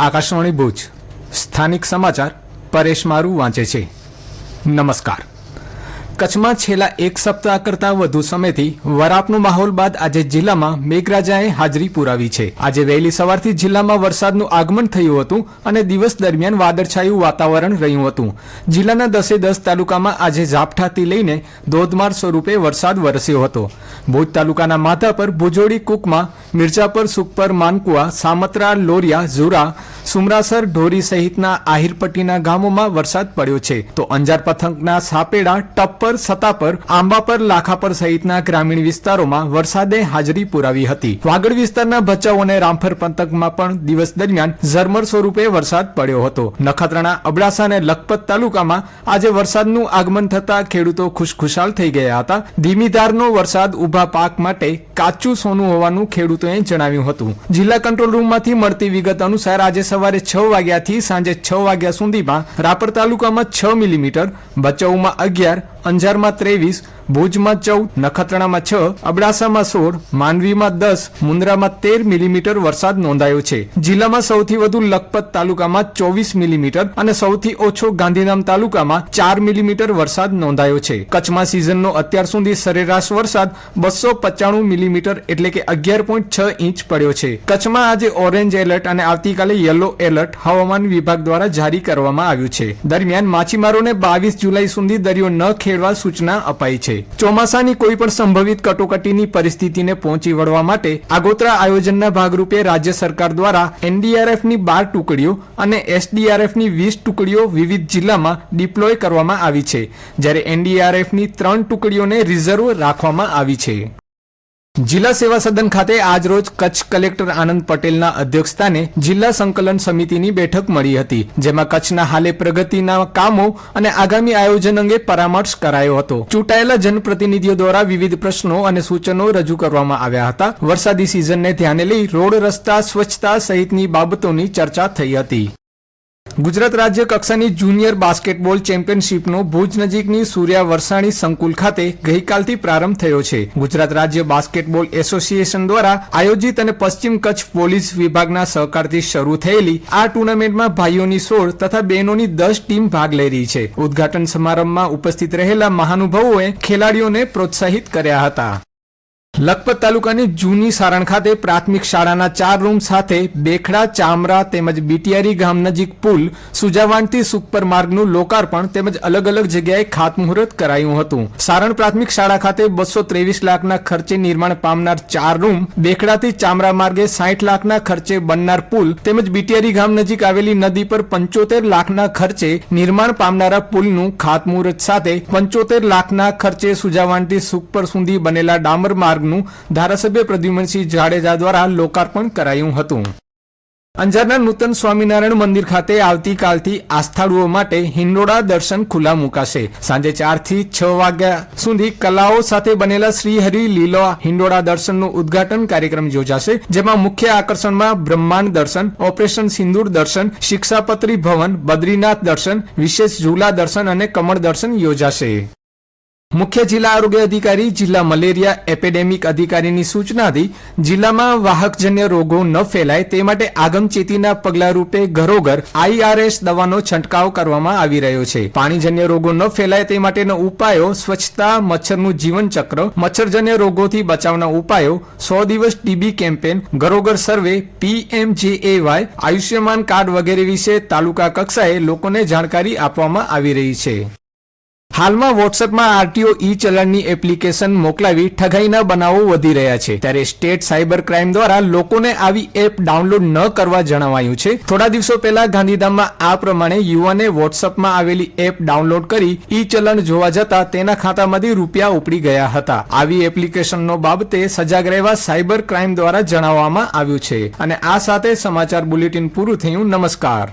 આકાશવાણી ભુજ. સ્થાનિક સમાચાર પરેશ મારું વાંચે છે. નમસ્કાર. કચ્છમાં છેલ્લા એક સપ્તાહ કરતાં વધુ સમયથી વરાપનો માહોલ બાદ આજે જિલ્લામાં મેઘરાજાએ હાજરી પુરાવી છે. આજે વહેલી સવારથી જિલ્લામાં વરસાદનું આગમન થયું હતું અને દિવસ દરમિયાન વાદળછાયું વાતાવરણ રહ્યું હતું. જિલ્લાના દસે દસ તાલુકામાં આજે ઝાપટાથી લઈને ધોધમાર સ્વરૂપે વરસાદ વરસ્યો હતો. ભુજ તાલુકાના માથા પર ભુજોડી કુકમા મિર્જાપર સુખપર માનકુવા સામત્રા, લોરિયા, ઝુરા, સુમરાસર, ઢોરી સહિતના આહિરપટ્ટીના ગામોમાં વરસાદ પડ્યો છે. તો અંજાર પથકના સાપેડા, ટપ્પર, સતાપર, આંબાપર, લાખાપર સહિતના ગ્રામીણ વિસ્તારોમાં વરસાદે હાજરી પુરાવી હતી. વાગડ વિસ્તારના ભચાઉ અને રામફર પંથકમાં પણ દિવસ દરમિયાન ઝરમર સ્વરૂપે વરસાદ પડ્યો હતો. નખત્રાણા, અબડાસા અને લખપત તાલુકામાં આજે વરસાદનું આગમન થતા ખેડૂતો ખુશખુશાલ થઈ ગયા હતા. ધીમીધારનો વરસાદ ઊભા પાક માટે કાચું સોનું હોવાનું ખેડૂતોએ જણાવ્યું હતું. જિલ્લા કંટ્રોલ રૂમમાંથી મળતી વિગત અનુસાર આજે સવારે છ વાગ્યાથી સાંજે છ વાગ્યા સુધીમાં રાપર તાલુકામાં છ મિલીમીટર, ભચાઉમાં અગિયાર, અંજારમાં ત્રેવીસ, ભુજમાં ચૌદ, નખત્રાણામાં છ, અબડાસામાં સોળ માંડવીમાં દસ, મુન્દ્રામાં તેર મિલીમીટર વરસાદ નોંધાયો છે. જિલ્લામાં સૌથી વધુ લખપત તાલુકામાં ચોવીસ મિલીમીટર અને સૌથી ઓછો ગાંધીધામ તાલુકામાં ચાર મિલીમીટર વરસાદ નોંધાયો છે. કચ્છમાં સિઝનનો અત્યાર સુધી સરેરાશ વરસાદ બસો પચાણું મિલીમીટર એટલે કે અગિયાર પોઈન્ટ છ ઇંચ પડ્યો છે. કચ્છમાં આજે ઓરેન્જ એલર્ટ અને આવતીકાલે યલો એલર્ટ હવામાન વિભાગ દ્વારા જારી કરવામાં આવ્યું છે. દરમિયાન માછીમારોને બાવીસ જુલાઈ સુધી દરિયો ન ખેડવા સૂચના અપાઈ છે. ચોમાસાની કોઈ પણ સંભવિત કટોકટીની પરિસ્થિતિને પહોંચી વળવા માટે આગોતરા આયોજનના ભાગરૂપે રાજ્ય સરકાર દ્વારા એનડીઆરએફની બાર ટુકડીઓ અને એસડીઆરએફની વીસ ટુકડીઓ વિવિધ જિલ્લામાં ડિપ્લોય કરવામાં આવી છે, જ્યારે એનડીઆરએફની ત્રણ ટુકડીઓને રિઝર્વ રાખવામાં આવી છે. જિલ્લા સેવા સદન ખાતે આજરોજ કચ્છ કલેક્ટર આનંદ પટેલના અધ્યક્ષસ્થાને જિલ્લા સંકલન સમિતિની બેઠક મળી હતી, જેમાં કચ્છના હાલે પ્રગતિના કામો અને આગામી આયોજન અંગે પરામર્શ કરાયો હતો. ચૂંટાયેલા જનપ્રતિનિધિઓ દ્વારા વિવિધ પ્રશ્નો અને સૂચનો રજૂ કરવામાં આવ્યા હતા. વરસાદી સિઝનને ધ્યાને લઈ રોડ રસ્તા સ્વચ્છતા સહિતની બાબતોની ચર્ચા થઈ હતી. ગુજરાત રાજ્ય કક્ષાની જુનિયર બાસ્કેટબોલ ચેમ્પિયનશિપનો ભુજ નજીકની સૂર્યા વરસાણી સંકુલ ખાતે ગઈકાલથી પ્રારંભ થયો છે. ગુજરાત રાજ્ય બાસ્કેટબોલ એસોસિએશન દ્વારા આયોજિત અને પશ્ચિમ કચ્છ પોલીસ વિભાગના સહકારથી શરૂ થયેલી આ ટુર્નામેન્ટમાં ભાઈઓની સોળ તથા બહેનોની દસ ટીમ ભાગ લઈ રહી છે. ઉદ્ઘાટન સમારંભમાં ઉપસ્થિત રહેલા મહાનુભાવોએ ખેલાડીઓને પ્રોત્સાહિત કર્યા હતા. લખપત તાલુકાની જૂની સારણ ખાતે પ્રાથમિક શાળાના ચાર રૂમ સાથે બેખડા, ચામરા તેમજ બીટિયારી ગામ નજીક પુલ સુજાવાણથી સુપર માર્ગનું લોકાર્પણ તેમજ અલગ અલગ જગ્યાએ ખાતમુહૂર્ત કરાયું હતું. સારણ પ્રાથમિક શાળા ખાતે બસો ત્રેવીસ લાખના ખર્ચે નિર્માણ પામનાર ચાર રૂમ, બેખડાથી ચામરા માર્ગે સાઠ લાખના ખર્ચે બનનાર પુલ તેમજ બીટિયારી ગામ નજીક આવેલી નદી પર પંચોતેર લાખના ખર્ચે નિર્માણ પામનારા પુલનું ખાતમુહૂર્ત સાથે પંચોતેર લાખના ખર્ચે સુજાવાણથી સુપર સુધી બનેલા ડામર માર્ગનું ધારાસભ્ય પ્રદ્યુમનસિંહ જાડેજા દ્વારા લોકાર્પણ કરાયું હતું. અંજારના નૂતન સ્વામિનારાયણ મંદિર ખાતે આવતીકાલથી આસ્થાળુઓ માટે હિંડોળા દર્શન ખુલ્લા મુકાશે. સાંજે ચારથી છ વાગ્યા સુધી કલાઓ સાથે બનેલા શ્રીહરિ લીલા હિંડોળા દર્શનનું ઉદ્ઘાટન કાર્યક્રમ યોજાશે, જેમાં મુખ્ય આકર્ષણમાં બ્રહ્માંડ દર્શન, ઓપરેશન સિંદૂર દર્શન, શિક્ષાપત્રી ભવન, બદ્રીનાથ દર્શન, વિશેષ ઝૂલા દર્શન અને કમળ દર્શન યોજાશે. મુખ્ય જિલ્લા આરોગ્ય અધિકારી, જિલ્લા મલેરિયા એપેડેમિક અધિકારીની સૂચનાથી જિલ્લામાં વાહકજન્ય રોગો ન ફેલાય તે માટે આગમચેતીના પગલારૂપે ઘરોઘર આઈઆરએસ દવાનો છંટકાવ કરવામાં આવી રહ્યો છે. પાણીજન્ય રોગો ન ફેલાય તે માટેના ઉપાયો સ્વચ્છતા, મચ્છરનું જીવનચક્ર, મચ્છરજન્ય રોગોથી બચાવના ઉપાયો, સો દિવસ ટીબી કેમ્પેન, ઘરોઘર સર્વે પીએમજેએવાય આયુષ્યમાન કાર્ડ વગેરે વિશે તાલુકા કક્ષાએ લોકોને જાણકારી આપવામાં આવી રહી છે. હાલમાં વોટ્સએપમાં આરટીઓ ઈ ચલણની એપ્લિકેશન મોકલાવી ઠગાઈના બનાવો વધી રહ્યા છે. ત્યારે સ્ટેટ સાયબર ક્રાઇમ દ્વારા લોકોને આવી એપ ડાઉનલોડ ન કરવા જણાવાયું છે. થોડા દિવસો પહેલા ગાંધીધામમાં આ પ્રમાણે યુવાને વોટ્સએપમાં આવેલી એપ ડાઉનલોડ કરી ઈ ચલણ જોવા જતા તેના ખાતામાંથી રૂપિયા ઉપડી ગયા હતા. આવી એપ્લિકેશનનો બાબતે સજાગ રહેવા સાયબર ક્રાઇમ દ્વારા જણાવવામાં આવ્યું છે. અને આ સાથે સમાચાર બુલેટિન પૂરું થયું. નમસ્કાર.